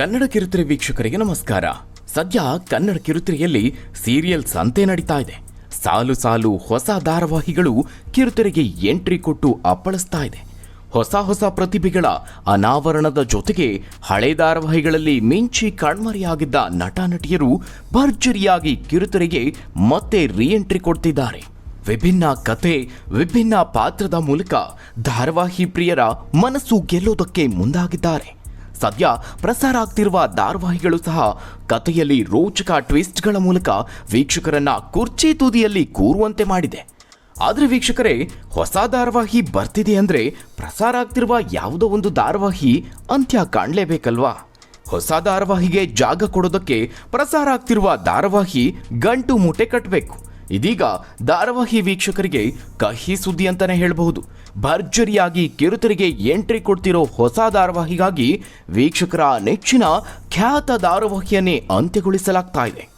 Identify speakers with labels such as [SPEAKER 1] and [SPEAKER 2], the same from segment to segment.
[SPEAKER 1] ಕನ್ನಡ ಕಿರುತೆರೆ ವೀಕ್ಷಕರಿಗೆ ನಮಸ್ಕಾರ. ಸದ್ಯ ಕನ್ನಡ ಕಿರುತೆರೆಯಲ್ಲಿ ಸೀರಿಯಲ್ ಸಂತೆ ನಡೀತಾ ಇದೆ. ಸಾಲು ಸಾಲು ಹೊಸ ಧಾರಾವಾಹಿಗಳು ಕಿರುತೆರೆಗೆ ಎಂಟ್ರಿ ಕೊಟ್ಟು ಅಪ್ಪಳಿಸ್ತಾ ಇದೆ. ಹೊಸ ಹೊಸ ಪ್ರತಿಭೆಗಳ ಅನಾವರಣದ ಜೊತೆಗೆ ಹಳೆ ಧಾರಾವಾಹಿಗಳಲ್ಲಿ ಮಿಂಚಿ ಕಣ್ಮರೆಯಾಗಿದ್ದ ನಟ ನಟಿಯರು ಭರ್ಜರಿಯಾಗಿ ಕಿರುತೆರೆಗೆ ಮತ್ತೆ ರಿಎಂಟ್ರಿ ಕೊಡ್ತಿದ್ದಾರೆ. ವಿಭಿನ್ನ ಕತೆ, ವಿಭಿನ್ನ ಪಾತ್ರದ ಮೂಲಕ ಧಾರಾವಾಹಿ ಪ್ರಿಯರ ಮನಸ್ಸು ಗೆಲ್ಲೋದಕ್ಕೆ ಮುಂದಾಗಿದ್ದಾರೆ. ಸದ್ಯ ಪ್ರಸಾರ ಆಗ್ತಿರುವ ಧಾರಾವಾಹಿಗಳು ಸಹ ಕಥೆಯಲ್ಲಿ ರೋಚಕ ಟ್ವಿಸ್ಟ್ಗಳ ಮೂಲಕ ವೀಕ್ಷಕರನ್ನ ಕುರ್ಚಿ ತುದಿಯಲ್ಲಿ ಕೂರುವಂತೆ ಮಾಡಿದೆ. ಆದರೆ ವೀಕ್ಷಕರೇ, ಹೊಸ ಧಾರಾವಾಹಿ ಬರ್ತಿದೆ ಅಂದರೆ ಪ್ರಸಾರ ಆಗ್ತಿರುವ ಯಾವುದೋ ಒಂದು ಧಾರಾವಾಹಿ ಅಂತ್ಯ ಕಾಣಲೇಬೇಕಲ್ವಾ? ಹೊಸ ಧಾರಾವಾಹಿಗೆ ಜಾಗ ಕೊಡೋದಕ್ಕೆ ಪ್ರಸಾರ ಆಗ್ತಿರುವ ಧಾರಾವಾಹಿ ಗಂಟು ಮೂಟೆ ಕಟ್ಟಬೇಕು ಇದೀಗ ಧಾರಾವಾಹಿ ವೀಕ್ಷಕರಿಗೆ ಕಹಿ ಸುದ್ದಿ ಅಂತಾನೆ ಹೇಳಬಹುದು. ಭರ್ಜರಿಯಾಗಿ ಕಿರುತೆರೆಗೆ ಎಂಟ್ರಿ ಕೊಡ್ತಿರೋ ಹೊಸ ಧಾರಾವಾಹಿಗಾಗಿ ವೀಕ್ಷಕರ ನೆಚ್ಚಿನ ಖ್ಯಾತ ಧಾರಾವಾಹಿಯನ್ನೇ ಅಂತ್ಯಗೊಳಿಸಲಾಗ್ತಾ ಇದೆ.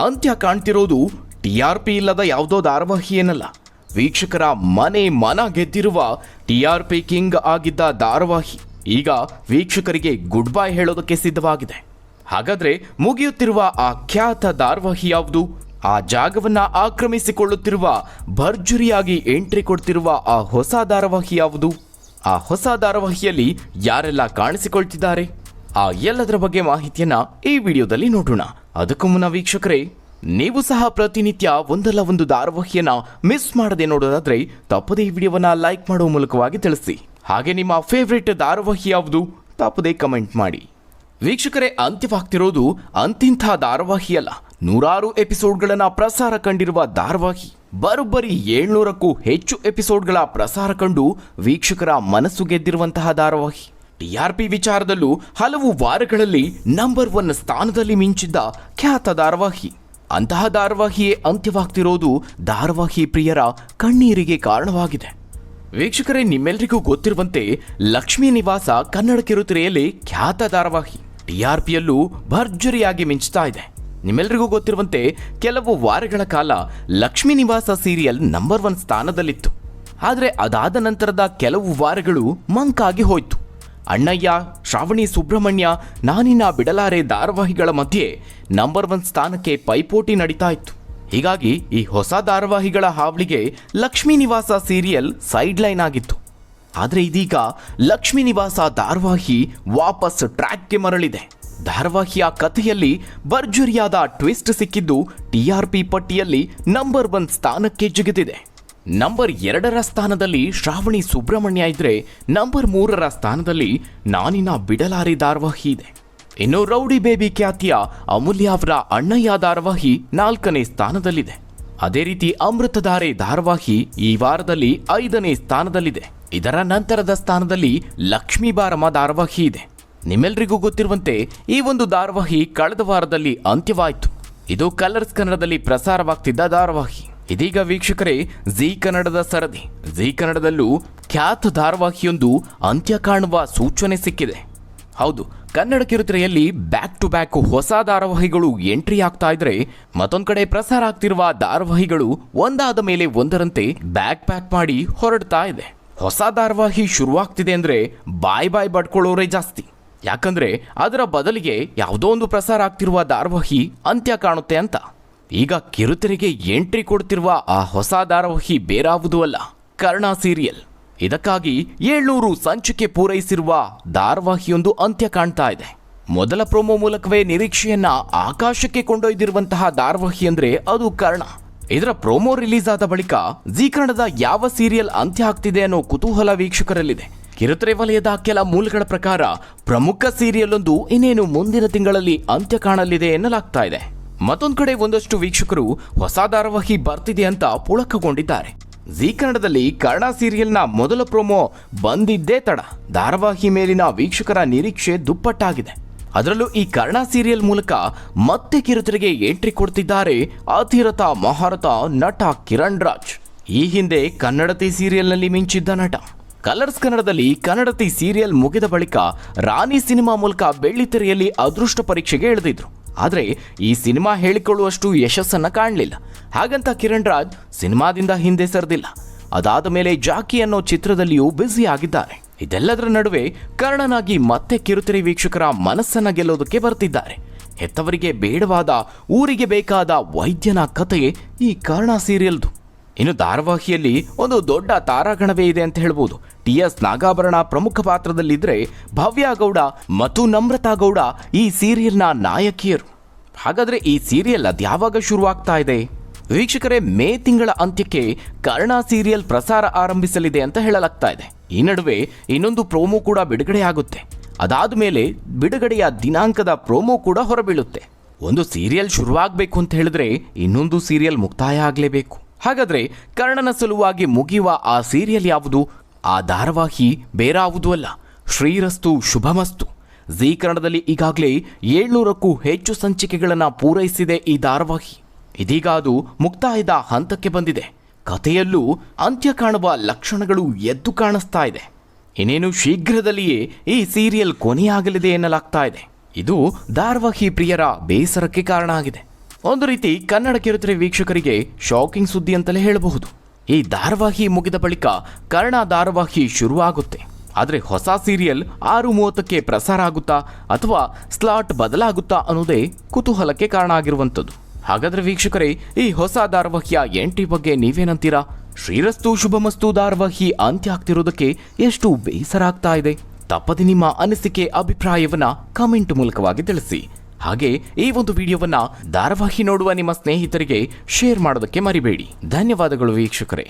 [SPEAKER 1] ಅಂತ್ಯ ಕಾಣ್ತಿರೋದು ಟಿಆರ್ಪಿ ಇಲ್ಲದ ಯಾವುದೋ ಧಾರಾವಾಹಿ ಏನಲ್ಲ ವೀಕ್ಷಕರ ಮನೆ ಮನ ಗೆದ್ದಿರುವ ಟಿಆರ್ಪಿ ಕಿಂಗ್ ಆಗಿದ್ದ ಧಾರಾವಾಹಿ ಈಗ ವೀಕ್ಷಕರಿಗೆ ಗುಡ್ ಬೈ ಹೇಳೋದಕ್ಕೆ ಸಿದ್ಧವಾಗಿದೆ. ಹಾಗಾದ್ರೆ ಮುಗಿಯುತ್ತಿರುವ ಆ ಖ್ಯಾತ ಧಾರಾವಾಹಿ ಯಾವುದು? ಆ ಜಾಗವನ್ನ ಆಕ್ರಮಿಸಿಕೊಳ್ಳುತ್ತಿರುವ, ಭರ್ಜುರಿಯಾಗಿ ಎಂಟ್ರಿ ಕೊಡ್ತಿರುವ ಆ ಹೊಸ ಧಾರಾವಾಹಿ ಯಾವುದು? ಆ ಹೊಸ ಧಾರಾವಾಹಿಯಲ್ಲಿ ಯಾರೆಲ್ಲ ಕಾಣಿಸಿಕೊಳ್ತಿದ್ದಾರೆ? ಆ ಎಲ್ಲದರ ಬಗ್ಗೆ ಮಾಹಿತಿಯನ್ನ ಈ ವಿಡಿಯೋದಲ್ಲಿ ನೋಡೋಣ. ಅದಕ್ಕೂ ಮುನ್ನ ವೀಕ್ಷಕರೇ, ನೀವು ಸಹ ಪ್ರತಿನಿತ್ಯ ಒಂದಲ್ಲ ಒಂದು ಧಾರಾವಾಹಿಯನ್ನ ಮಿಸ್ ಮಾಡದೆ ನೋಡೋದಾದ್ರೆ ತಪ್ಪದೇ ಈ ವಿಡಿಯೋವನ್ನ ಲೈಕ್ ಮಾಡುವ ಮೂಲಕವಾಗಿ ತಿಳಿಸಿ. ಹಾಗೆ ನಿಮ್ಮ ಫೇವ್ರೇಟ್ ಧಾರಾವಾಹಿ ಯಾವುದು? ತಪ್ಪದೇ ಕಮೆಂಟ್ ಮಾಡಿ. ವೀಕ್ಷಕರೇ, ಅಂತ್ಯವಾಗ್ತಿರೋದು ಅಂತಿಂಥ ಧಾರಾವಾಹಿ ಅಲ್ಲ ನೂರಾರು ಎಪಿಸೋಡ್ಗಳನ್ನು ಪ್ರಸಾರ ಕಂಡಿರುವ ಧಾರಾವಾಹಿ, ಬರೋಬ್ಬರಿ ಏಳ್ನೂರಕ್ಕೂ ಹೆಚ್ಚು ಎಪಿಸೋಡ್ಗಳ ಪ್ರಸಾರ ಕಂಡು ವೀಕ್ಷಕರ ಮನಸ್ಸು ಗೆದ್ದಿರುವಂತಹ ಧಾರಾವಾಹಿ. ಟಿಆರ್ಪಿ ವಿಚಾರದಲ್ಲೂ ಹಲವು ವಾರಗಳಲ್ಲಿ ನಂಬರ್ ಒನ್ ಸ್ಥಾನದಲ್ಲಿ ಮಿಂಚಿದ್ದ ಖ್ಯಾತ ಧಾರಾವಾಹಿ. ಅಂತಹ ಧಾರಾವಾಹಿಯೇ ಅಂತ್ಯವಾಗ್ತಿರೋದು ಧಾರಾವಾಹಿ ಪ್ರಿಯರ ಕಣ್ಣೀರಿಗೆ ಕಾರಣವಾಗಿದೆ. ವೀಕ್ಷಕರೇ ನಿಮ್ಮೆಲ್ಲರಿಗೂ ಗೊತ್ತಿರುವಂತೆ ಲಕ್ಷ್ಮೀ ನಿವಾಸ ಕನ್ನಡ ಕಿರುತೆರೆಯಲ್ಲಿ ಖ್ಯಾತ ಧಾರಾವಾಹಿ. ಟಿಆರ್ಪಿಯಲ್ಲೂ ಭರ್ಜರಿಯಾಗಿ ಮಿಂಚ್ತಾ ಇದೆ. ನಿಮ್ಮೆಲ್ಲರಿಗೂ ಗೊತ್ತಿರುವಂತೆ ಕೆಲವು ವಾರಗಳ ಕಾಲ ಲಕ್ಷ್ಮೀ ನಿವಾಸ ಸೀರಿಯಲ್ ನಂಬರ್ ಒನ್ ಸ್ಥಾನದಲ್ಲಿತ್ತು. ಆದರೆ ಅದಾದ ನಂತರದ ಕೆಲವು ವಾರಗಳು ಮಂಕಾಗಿ ಹೋಯ್ತು. ಅಣ್ಣಯ್ಯ, ಶ್ರಾವಣಿ, ಸುಬ್ರಹ್ಮಣ್ಯ ನಾನಿನ ಬಿಡಲಾರೆ ಧಾರಾವಾಹಿಗಳ ಮಧ್ಯೆ ನಂಬರ್ ಒನ್ ಸ್ಥಾನಕ್ಕೆ ಪೈಪೋಟಿ ನಡೀತಾ ಇತ್ತು. ಹೀಗಾಗಿ ಈ ಹೊಸ ಧಾರಾವಾಹಿಗಳ ಹಾವಳಿಗೆ ಲಕ್ಷ್ಮೀ ನಿವಾಸ ಸೀರಿಯಲ್ ಸೈಡ್ ಲೈನ್ ಆಗಿತ್ತು. ಆದರೆ ಇದೀಗ ಲಕ್ಷ್ಮೀ ನಿವಾಸ ಧಾರಾವಾಹಿ ವಾಪಸ್ ಟ್ರ್ಯಾಕ್ಗೆ ಮರಳಿದೆ. ಧಾರಾವಾಹಿಯ ಕಥೆಯಲ್ಲಿ ಭರ್ಜುರಿಯಾದ ಟ್ವಿಸ್ಟ್ ಸಿಕ್ಕಿದ್ದು ಟಿಆರ್ಪಿ ಪಟ್ಟಿಯಲ್ಲಿ ನಂಬರ್ ಒನ್ ಸ್ಥಾನಕ್ಕೆ ಜಿಗಿದಿದೆ. ನಂಬರ್ ಎರಡರ ಸ್ಥಾನದಲ್ಲಿ ಶ್ರಾವಣಿ ಸುಬ್ರಹ್ಮಣ್ಯ ಇದ್ರೆ ನಂಬರ್ ಮೂರರ ಸ್ಥಾನದಲ್ಲಿ ನಾನಿನ ಬಿಡಲಾರಿ ಧಾರವಾಹಿ ಇದೆ. ಇನ್ನು ರೌಡಿ ಬೇಬಿ ಖ್ಯಾತಿಯ ಅಮೂಲ್ಯ ಅವರ ಅಣ್ಣಯ್ಯ ಧಾರಾವಾಹಿ ನಾಲ್ಕನೇ ಸ್ಥಾನದಲ್ಲಿದೆ. ಅದೇ ರೀತಿ ಅಮೃತಧಾರೆ ಧಾರವಾಹಿ ಈ ವಾರದಲ್ಲಿ ಐದನೇ ಸ್ಥಾನದಲ್ಲಿದೆ. ಇದರ ನಂತರದ ಸ್ಥಾನದಲ್ಲಿ ಲಕ್ಷ್ಮೀ ಬಾರಮ್ಮ ಧಾರಾವಾಹಿ ಇದೆ. ನಿಮ್ಮೆಲ್ರಿಗೂ ಗೊತ್ತಿರುವಂತೆ ಈ ಒಂದು ಧಾರಾವಾಹಿ ಕಳೆದ ವಾರದಲ್ಲಿ ಅಂತ್ಯವಾಯಿತು. ಇದು ಕಲರ್ಸ್ ಕನ್ನಡದಲ್ಲಿ ಪ್ರಸಾರವಾಗ್ತಿದ್ದ ಧಾರಾವಾಹಿ. ಇದೀಗ ವೀಕ್ಷಕರೇ, ಜೀ ಕನ್ನಡದ ಸರದಿ. ಜಿ ಕನ್ನಡದಲ್ಲೂ ಖ್ಯಾತ ಧಾರಾವಾಹಿಯೊಂದು ಅಂತ್ಯ ಕಾಣುವ ಸೂಚನೆ ಸಿಕ್ಕಿದೆ. ಹೌದು, ಕನ್ನಡ ಕಿರುತೆರೆಯಲ್ಲಿ ಬ್ಯಾಕ್ ಟು ಬ್ಯಾಕ್ ಹೊಸ ಧಾರಾವಾಹಿಗಳು ಎಂಟ್ರಿ ಆಗ್ತಾ ಇದ್ರೆ ಮತ್ತೊಂದು ಕಡೆ ಪ್ರಸಾರ ಆಗ್ತಿರುವ ಧಾರಾವಾಹಿಗಳು ಒಂದಾದ ಮೇಲೆ ಒಂದರಂತೆ ಬ್ಯಾಕ್ ಪ್ಯಾಕ್ ಮಾಡಿ ಹೊರಡ್ತಾ ಇದೆ. ಹೊಸ ಧಾರಾವಾಹಿ ಶುರುವಾಗ್ತಿದೆ ಅಂದ್ರೆ ಬಾಯ್ ಬಾಯ್ ಬಡ್ಕೊಳ್ಳೋರೇ ಜಾಸ್ತಿ. ಯಾಕಂದ್ರೆ ಅದರ ಬದಲಿಗೆ ಯಾವುದೋ ಒಂದು ಪ್ರಸಾರ ಆಗ್ತಿರುವ ಧಾರಾವಾಹಿ ಅಂತ್ಯ ಕಾಣುತ್ತೆ ಅಂತ. ಈಗ ಕಿರುತೆರೆಗೆ ಎಂಟ್ರಿ ಕೊಡ್ತಿರುವ ಆ ಹೊಸ ಧಾರಾವಾಹಿ ಬೇರಾವುದೂ ಅಲ್ಲ, ಕರ್ಣ ಸೀರಿಯಲ್. ಇದಕ್ಕಾಗಿ ಏಳ್ನೂರು ಸಂಚಿಕೆ ಪೂರೈಸಿರುವ ಧಾರಾವಾಹಿಯೊಂದು ಅಂತ್ಯ ಕಾಣ್ತಾ ಇದೆ. ಮೊದಲ ಪ್ರೊಮೋ ಮೂಲಕವೇ ನಿರೀಕ್ಷೆಯನ್ನ ಆಕಾಶಕ್ಕೆ ಕೊಂಡೊಯ್ದಿರುವಂತಹ ಧಾರಾವಾಹಿ ಅಂದ್ರೆ ಅದು ಕರ್ಣ. ಇದರ ಪ್ರೋಮೋ ರಿಲೀಸ್ ಆದ ಬಳಿಕ ಜೀಕರಣದ ಯಾವ ಸೀರಿಯಲ್ ಅಂತ್ಯ ಆಗ್ತಿದೆ ಅನ್ನೋ ಕುತೂಹಲ ವೀಕ್ಷಕರಲ್ಲಿದೆ. ಕಿರುತೆರೆ ವಲಯದ ಕೆಲ ಮೂಲಗಳ ಪ್ರಕಾರ ಪ್ರಮುಖ ಸೀರಿಯಲ್ ಒಂದು ಇನ್ನೇನು ಮುಂದಿನ ತಿಂಗಳಲ್ಲಿ ಅಂತ್ಯ ಕಾಣಲಿದೆ ಎನ್ನಲಾಗ್ತಾ ಇದೆ. ಮತ್ತೊಂದು ಕಡೆ ಒಂದಷ್ಟು ವೀಕ್ಷಕರು ಹೊಸ ಧಾರಾವಾಹಿ ಬರ್ತಿದೆ ಅಂತ ಪುಳಕಗೊಂಡಿದ್ದಾರೆ. ಜಿ ಕನ್ನಡದಲ್ಲಿ ಕನ್ನಡ ಸೀರಿಯಲ್ನ ಮೊದಲ ಪ್ರೋಮೋ ಬಂದಿದ್ದೇ ತಡ. ಧಾರಾವಾಹಿ ಮೇಲಿನ ವೀಕ್ಷಕರ ನಿರೀಕ್ಷೆ ದುಪ್ಪಟ್ಟಾಗಿದೆ. ಅದರಲ್ಲೂ ಈ ಕರ್ಣ ಸೀರಿಯಲ್ ಮೂಲಕ ಮತ್ತೆ ಕಿರುತೆರೆಗೆ ಎಂಟ್ರಿ ಕೊಡ್ತಿದ್ದಾರೆ ಅತಿರಥ ಮಹಾರಥ ನಟ ಕಿರಣ್ ರಾಜ್. ಈ ಹಿಂದೆ ಕನ್ನಡತಿ ಸೀರಿಯಲ್ನಲ್ಲಿ ಮಿಂಚಿದ್ದ ನಟ. ಕಲರ್ಸ್ ಕನ್ನಡದಲ್ಲಿ ಕನ್ನಡತಿ ಸೀರಿಯಲ್ ಮುಗಿದ ಬಳಿಕ ರಾಣಿ ಸಿನಿಮಾ ಮೂಲಕ ಬೆಳ್ಳಿತೆರೆಯಲ್ಲಿ ಅದೃಷ್ಟ ಪರೀಕ್ಷೆಗೆ ಇಳಿದಿದ್ರು ಆದರೆ ಈ ಸಿನಿಮಾ ಹೇಳಿಕೊಳ್ಳುವಷ್ಟು ಯಶಸ್ಸನ್ನು ಕಾಣಲಿಲ್ಲ. ಹಾಗಂತ ಕಿರಣ್ ರಾಜ್ ಸಿನಿಮಾದಿಂದ ಹಿಂದೆ ಸರಿದಿಲ್ಲ. ಅದಾದ ಮೇಲೆ ಜಾಕಿ ಅನ್ನೋ ಚಿತ್ರದಲ್ಲಿಯೂ ಬ್ಯುಸಿ ಆಗಿದ್ದಾರೆ. ಇದೆಲ್ಲದರ ನಡುವೆ ಕರ್ಣನಾಗಿ ಮತ್ತೆ ಕಿರುತೆರೆ ವೀಕ್ಷಕರ ಮನಸ್ಸನ್ನು ಗೆಲ್ಲೋದಕ್ಕೆ ಬರ್ತಿದ್ದಾರೆ. ಹೆತ್ತವರಿಗೆ ಬೇಡವಾದ, ಊರಿಗೆ ಬೇಕಾದ ವೈದ್ಯನ ಕಥೆಯೇ ಈ ಕರ್ಣ ಸೀರಿಯಲ್ದು. ಇನ್ನು ಧಾರಾವಾಹಿಯಲ್ಲಿ ಒಂದು ದೊಡ್ಡ ತಾರಾಗಣವೇ ಇದೆ ಅಂತ ಹೇಳ್ಬೋದು. ಟಿ ಎಸ್ ನಾಗಾಭರಣ ಪ್ರಮುಖ ಪಾತ್ರದಲ್ಲಿದ್ದರೆ ಭವ್ಯ ಗೌಡ ಮತ್ತು ನಮ್ರತಾ ಗೌಡ ಈ ಸೀರಿಯಲ್ನ ನಾಯಕಿಯರು. ಹಾಗಾದರೆ ಈ ಸೀರಿಯಲ್ ಅದ್ಯಾವಾಗ ಶುರುವಾಗ್ತಾ ಇದೆ? ವೀಕ್ಷಕರೇ, ಮೇ ತಿಂಗಳ ಅಂತ್ಯಕ್ಕೆ ಕರ್ಣ ಸೀರಿಯಲ್ ಪ್ರಸಾರ ಆರಂಭಿಸಲಿದೆ ಅಂತ ಹೇಳಲಾಗ್ತಾ ಇದೆ. ಈ ನಡುವೆ ಇನ್ನೊಂದು ಪ್ರೋಮೋ ಕೂಡ ಬಿಡುಗಡೆ ಆಗುತ್ತೆ. ಅದಾದ ಮೇಲೆ ಬಿಡುಗಡೆಯ ದಿನಾಂಕದ ಪ್ರೋಮೋ ಕೂಡ ಹೊರಬೀಳುತ್ತೆ. ಒಂದು ಸೀರಿಯಲ್ ಶುರುವಾಗಬೇಕು ಅಂತ ಹೇಳಿದ್ರೆ ಇನ್ನೊಂದು ಸೀರಿಯಲ್ ಮುಕ್ತಾಯ ಆಗಲೇಬೇಕು. ಹಾಗಾದ್ರೆ ಕರ್ಣನ ಸಲುವಾಗಿ ಮುಗಿಯುವ ಆ ಸೀರಿಯಲ್ ಯಾವುದು? ಆ ಧಾರಾವಾಹಿ ಬೇರಾವುದೂ ಅಲ್ಲ. ಶ್ರೀರಸ್ತು ಶುಭಮಸ್ತು. ಜೀ ಕನ್ನಡದಲ್ಲಿ ಈಗಾಗಲೇ ಏಳ್ನೂರಕ್ಕೂ ಹೆಚ್ಚು ಸಂಚಿಕೆಗಳನ್ನು ಪೂರೈಸಿದೆ ಈ ಧಾರಾವಾಹಿ. ಇದೀಗ ಅದು ಮುಕ್ತಾಯದ ಹಂತಕ್ಕೆ ಬಂದಿದೆ. ಕಥೆಯಲ್ಲೂ ಅಂತ್ಯ ಕಾಣುವ ಲಕ್ಷಣಗಳು ಎದ್ದು ಕಾಣಿಸ್ತಾ ಇದೆ. ಇನ್ನೇನು ಶೀಘ್ರದಲ್ಲಿಯೇ ಈ ಸೀರಿಯಲ್ ಕೊನೆಯಾಗಲಿದೆ ಎನ್ನಲಾಗ್ತಾ ಇದೆ. ಇದು ಧಾರಾವಾಹಿ ಪ್ರಿಯರ ಬೇಸರಕ್ಕೆ ಕಾರಣ ಆಗಿದೆ. ಒಂದು ರೀತಿ ಕನ್ನಡ ಕಿರುತೆರೆ ವೀಕ್ಷಕರಿಗೆ ಶಾಕಿಂಗ್ ಸುದ್ದಿ ಅಂತಲೇ ಹೇಳಬಹುದು. ಈ ಧಾರಾವಾಹಿ ಮುಗಿದ ಬಳಿಕ ಕನ್ನಡ ಧಾರಾವಾಹಿ ಶುರುವಾಗುತ್ತೆ. ಆದರೆ ಹೊಸ ಸೀರಿಯಲ್ ಆರು ಮೂವತ್ತಕ್ಕೆ ಪ್ರಸಾರ ಆಗುತ್ತಾ ಅಥವಾ ಸ್ಲಾಟ್ ಬದಲಾಗುತ್ತಾ ಅನ್ನೋದೇ ಕುತೂಹಲಕ್ಕೆ ಕಾರಣ ಆಗಿರುವಂಥದ್ದು. ಹಾಗಾದರೆ ವೀಕ್ಷಕರೇ, ಈ ಹೊಸ ಧಾರಾವಾಹಿಯ ಎಂಟ್ರಿ ಬಗ್ಗೆ ನೀವೇನಂತೀರಾ? ಶ್ರೀರಸ್ತು ಶುಭಮಸ್ತು ಧಾರಾವಾಹಿ ಅಂತ್ಯ ಆಗ್ತಿರೋದಕ್ಕೆ ಎಷ್ಟು ಬೇಸರ ಆಗ್ತಾ ಇದೆ? ತಪ್ಪದೆ ನಿಮ್ಮ ಅನಿಸಿಕೆ, ಅಭಿಪ್ರಾಯವನ್ನ ಕಮೆಂಟ್ ಮೂಲಕವಾಗಿ ತಿಳಿಸಿ. ಹಾಗೆ ಈ ಒಂದು ವಿಡಿಯೋವನ್ನ ಧಾರಾವಾಹಿ ನೋಡುವ ನಿಮ್ಮ ಸ್ನೇಹಿತರಿಗೆ ಶೇರ್ ಮಾಡೋದಕ್ಕೆ ಮರಿಬೇಡಿ. ಧನ್ಯವಾದಗಳು ವೀಕ್ಷಕರೇ.